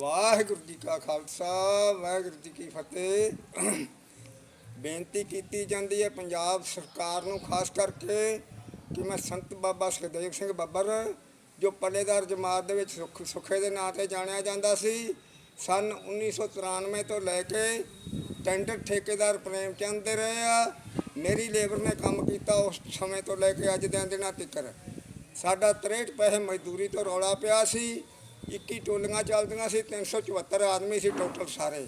ਵਾਹਿਗੁਰੂ ਜੀ ਕਾ ਖਾਲਸਾ, ਵਾਹਿਗੁਰੂ ਜੀ ਕੀ ਫਤਿਹ। ਬੇਨਤੀ ਕੀਤੀ ਜਾਂਦੀ ਹੈ ਪੰਜਾਬ ਸਰਕਾਰ ਨੂੰ, ਖਾਸ ਕਰਕੇ ਕਿ ਮੈਂ ਸੰਤ ਬਾਬਾ ਸੁਖਦੇਵ ਸਿੰਘ ਬੱਬਰ, ਜੋ ਪੱਲੇਦਾਰ ਜਮਾਤ ਦੇ ਵਿੱਚ ਸੁਖ, ਸੁਖੇ ਦੇ ਨਾਂ ਤੇ ਜਾਣਿਆ ਜਾਂਦਾ ਸੀ, ਸਨ 1993 ਤੋਂ ਲੈ ਕੇ ਟੈਂਡਰ ਠੇਕੇਦਾਰ ਪ੍ਰੇਮ ਚੰਦ ਦੇ ਰਹੇ ਆ। ਮੇਰੀ ਲੇਬਰ ਨੇ ਕੰਮ ਕੀਤਾ ਉਸ ਸਮੇਂ ਤੋਂ ਲੈ ਕੇ ਅੱਜ ਦੇ ਦਿਨਾਂ ਤੱਕ ਸਾਡਾ 63 ਪੈਸੇ ਮਜ਼ਦੂਰੀ ਤੋਂ ਰੌਲਾ ਪਿਆ ਸੀ। 21 ਟੋਲੀਆਂ ਚੱਲਦੀਆਂ ਸੀ 374 ਆਦਮੀ ਸੀ ਟੋਟਲ ਸਾਰੇ।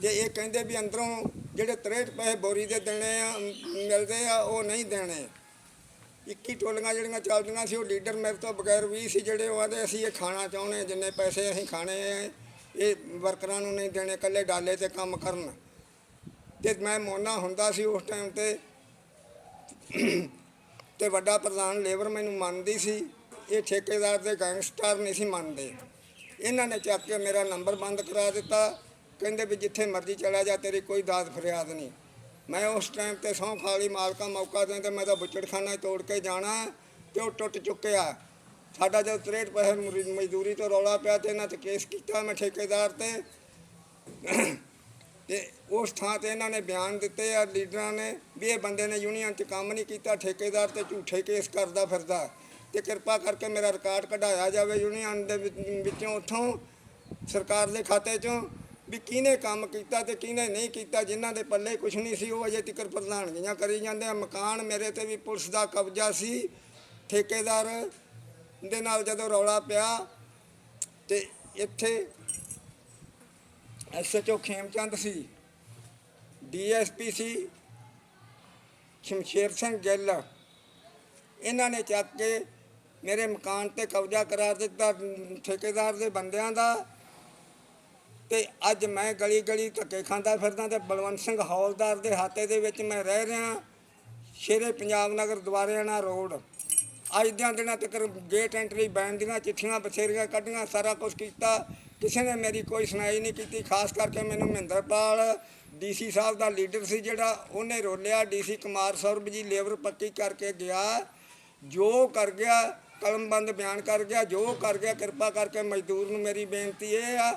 ਜੇ ਇਹ ਕਹਿੰਦੇ ਵੀ ਅੰਦਰੋਂ ਜਿਹੜੇ 63 ਪੈਸੇ ਬੋਰੀ ਦੇ ਦੇਣੇ ਆ ਮਿਲਦੇ ਆ, ਉਹ ਨਹੀਂ ਦੇਣੇ। 21 ਟੋਲੀਆਂ ਜਿਹੜੀਆਂ ਚੱਲਦੀਆਂ ਸੀ, ਉਹ ਲੀਡਰ ਮੇਰੇ ਤੋਂ ਬਗੈਰ ਵੀ ਸੀ, ਜਿਹੜੇ ਉਹ ਆਦੇ ਅਸੀਂ ਇਹ ਖਾਣਾ ਚਾਹੁੰਦੇ ਜਿੰਨੇ ਪੈਸੇ ਅਸੀਂ ਖਾਣੇ ਆ, ਇਹ ਵਰਕਰਾਂ ਨੂੰ ਨਹੀਂ ਦੇਣੇ, ਇਕੱਲੇ ਡਾਲੇ ਤੇ ਕੰਮ ਕਰਨ। ਤੇ ਮੈਂ ਮੋਨਾ ਹੁੰਦਾ ਸੀ ਉਸ ਟਾਈਮ ਤੇ ਤੇ ਵੱਡਾ ਪ੍ਰਧਾਨ ਲੇਬਰ ਮੈਨੂੰ ਮੰਨਦੀ ਸੀ। ਇਹ ਠੇਕੇਦਾਰ ਦੇ ਗੈਂਗਸਟਰ ਨਹੀਂ ਸੀ ਮੰਨਦੇ। ਇਹਨਾਂ ਨੇ ਚੱਕ ਕੇ ਮੇਰਾ ਨੰਬਰ ਬੰਦ ਕਰਾ ਦਿੱਤਾ। ਕਹਿੰਦੇ ਵੀ ਜਿੱਥੇ ਮਰਜ਼ੀ ਚਲਾ ਜਾ, ਤੇਰੀ ਕੋਈ ਦਾਦ ਫਰਿਆਦ ਨਹੀਂ। ਮੈਂ ਉਸ ਟਾਈਮ ਤੇ ਸਹੁੰ ਖਾਲੀ ਮਾਲਕਾ ਮੌਕਾ ਦਿੰਦੇ ਮੈਂ ਤਾਂ ਬੁੱਚੜਖਾਨਾ ਤੋੜ ਕੇ ਜਾਣਾ ਤੇ ਉਹ ਟੁੱਟ ਚੁੱਕਿਆ। ਸਾਡਾ ਜਦ 63 ਪੈਸੇ ਮਜ਼ਦੂਰੀ ਤੋਂ ਰੌਲਾ ਪਿਆ ਤੇ ਇਹਨਾਂ ਤੇ ਕੇਸ ਕੀਤਾ ਮੈਂ ਠੇਕੇਦਾਰ ਤੇ। ਤੇ ਉਸ ਥਾਂ ਤੇ ਇਹਨਾਂ ਨੇ ਬਿਆਨ ਦਿੱਤੇ ਆ ਲੀਡਰਾਂ ਨੇ ਵੀ ਇਹ ਬੰਦੇ ਨੇ ਯੂਨੀਅਨ 'ਚ ਕੰਮ ਨਹੀਂ ਕੀਤਾ, ਠੇਕੇਦਾਰ ਤੇ ਝੂਠੇ ਕੇਸ ਕਰਦਾ ਫਿਰਦਾ। ਤੇ ਕਿਰਪਾ ਕਰਕੇ ਮੇਰਾ ਰਿਕਾਰਡ ਕਢਾਇਆ ਜਾਵੇ ਯੂਨੀਅਨ ਦੇ ਵਿੱਚੋਂ ਉੱਥੋਂ, ਸਰਕਾਰ ਦੇ ਖਾਤੇ 'ਚੋਂ, ਵੀ ਕਿਹਨੇ ਕੰਮ ਕੀਤਾ ਤੇ ਕਿਹਨੇ ਨਹੀਂ ਕੀਤਾ, ਜਿਨ੍ਹਾਂ ਦੇ ਪੱਲੇ ਕੁਝ ਨਹੀਂ ਸੀ, ਉਹ ਅਜੇ ਤੱਕ ਪ੍ਰਧਾਨਗੀਆਂ ਕਰੀ ਜਾਂਦੇ ਆ। ਮਕਾਨ ਮੇਰੇ ਤੇ ਵੀ ਪੁਲਿਸ ਦਾ ਕਬਜ਼ਾ ਸੀ। ਠੇਕੇਦਾਰ ਦੇ ਨਾਲ ਜਦੋਂ ਰੌਲਾ ਪਿਆ ਤੇ ਇੱਥੇ ਐਸਐਚਓ ਖੇਮਚੰਦ ਸੀ ਡੀਐਸਪੀ ਸੀ, ਸ਼ਮਸ਼ੇਰ ਸਿੰਘ ਗਿੱਲ, ਇਹਨਾਂ ਨੇ ਚੱਕ ਕੇ ਮੇਰੇ ਮਕਾਨ ਤੇ ਕਬਜ਼ਾ ਕਰਾ ਦਿੱਤਾ ਠੇਕੇਦਾਰ ਦੇ ਬੰਦਿਆਂ ਦਾ ਤੇ ਅੱਜ ਮੈਂ ਗਲੀ ਗਲੀ ਧੱਕੇ ਖਾਂਦਾ ਫਿਰਦਾ ਤੇ ਬਲਵੰਤ ਸਿੰਘ ਹੌਲਦਾਰ ਦੇ ਹਾਤੇ ਦੇ ਵਿੱਚ ਮੈਂ ਰਹਿ ਰਿਹਾ ਸ਼ੇਰੇ ਪੰਜਾਬ ਨਗਰ ਦੁਆਰਿਆਣਾ ਰੋਡ। ਅੱਜ ਦਿਆਂ ਦਿਨਾਂ ਤੱਕ ਗੇਟ ਐਂਟਰੀ ਬੈਨ ਦੀਆਂ ਚਿੱਠੀਆਂ ਬਥੇਰੀਆਂ ਕੱਢੀਆਂ, ਸਾਰਾ ਕੁਝ ਕੀਤਾ। ਕਿਸੇ ਨੇ ਮੇਰੀ ਕੋਈ ਸੁਣਾਈ ਨਹੀਂ ਕੀਤੀ, ਖਾਸ ਕਰਕੇ ਮੈਨੂੰ ਮਹਿੰਦਰਪਾਲ ਡੀਸੀ ਸਾਹਿਬ ਦਾ ਲੀਡਰ ਸੀ ਜਿਹੜਾ, ਉਹਨੇ ਰੋਲਿਆ। ਡੀਸੀ ਕੁਮਾਰ ਸੌਰਭ ਜੀ ਲੇਬਰ ਪੱਕੀ ਕਰਕੇ ਗਿਆ, ਜੋ ਕਰ ਗਿਆ ਕਲਮਬੰਦ ਬਿਆਨ ਕਰ ਗਿਆ, ਜੋ ਕਰ ਗਿਆ, ਕਿਰਪਾ ਕਰਕੇ ਮਜ਼ਦੂਰ ਨੂੰ ਮੇਰੀ ਬੇਨਤੀ ਇਹ ਆ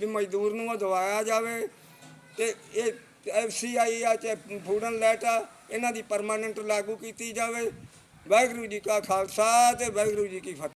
ਵੀ ਮਜ਼ਦੂਰ ਨੂੰ ਉਹ ਦਵਾਇਆ ਜਾਵੇ ਤੇ ਇਹ ਐਫਸੀਆਈ ਆ, ਚਾਹੇ ਫੂਡ ਐਂਡ ਲੈਟ ਆ, ਇਹਨਾਂ ਦੀ ਪਰਮਾਨੈਂਟ ਲਾਗੂ ਕੀਤੀ ਜਾਵੇ। ਵਾਹਿਗੁਰੂ ਜੀ ਕਾ ਖਾਲਸਾ ਤੇ ਵਾਹਿਗੁਰੂ ਜੀ ਕੀ ਫਤਿਹ।